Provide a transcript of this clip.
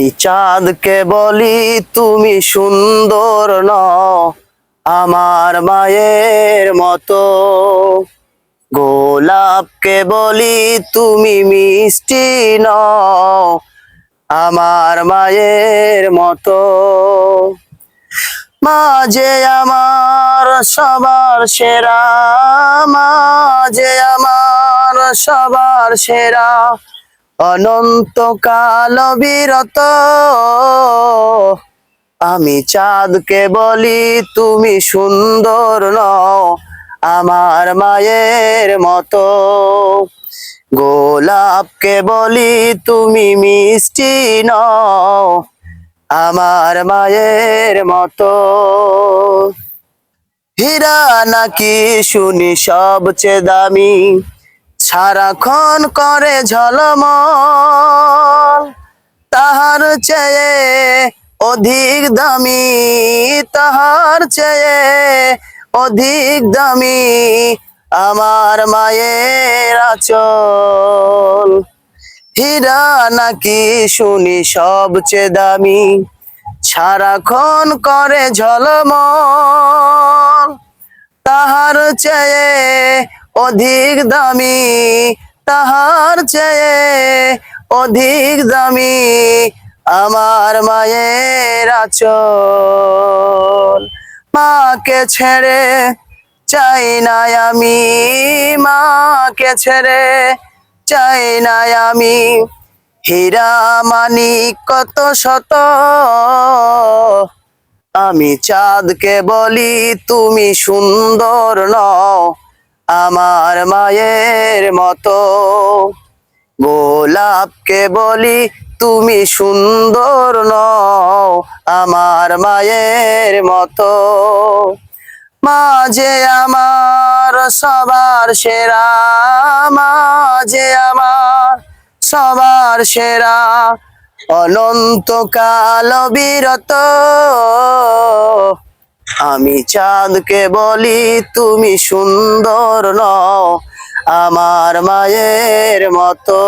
এই চাঁদকে বলি, তুমি সুন্দর ন আমার মায়ের মতো। গোলাপকে বলি, তুমি মিষ্টি ন আমার মায়ের মতো। মাঝে আমার সবার সেরা, মাঝে আমার সবার সেরা। অনন্তকাল বিরত। আমি চাঁদকে বলি, তুমি সুন্দর নও, আমার মায়ের মতো। গোলাপকে বলি, তুমি মিষ্টি নও, আমার মায়ের মতো। হীরা নাকি শুনি সবচেয়ে দামি সারাক্ষণ করে ঝলমল। তাহার চেয়ে অধিক দামি, তাহার চেয়ে অধিক দামি আমার মায়ের আচল। হীরা নাকি শুনি সবচেয়ে দামি, সারাক্ষণ করে ঝলমল। তাহার চেয়ে অধিক দামি তাহার চেয়ে অধিক দামি আমার মায়ের আচল। মাকে ছেড়ে চাই না আমি, মাকে ছেড়ে চাই না আমি। হীরা মানিক কত শত, আমি চাঁদকে বলি তুমি সুন্দর নও। আমার মায়ের মতো। গোলাপকে বলি তুমি সুন্দর নও, আমার মায়ের মতো। মাঝে আমার সবার সেরা, মাঝে আমার সবার সেরা। অনন্তকাল বিরত। আমি চাঁদকে বলি তুমি সুন্দর নও আমার মায়ের মতো।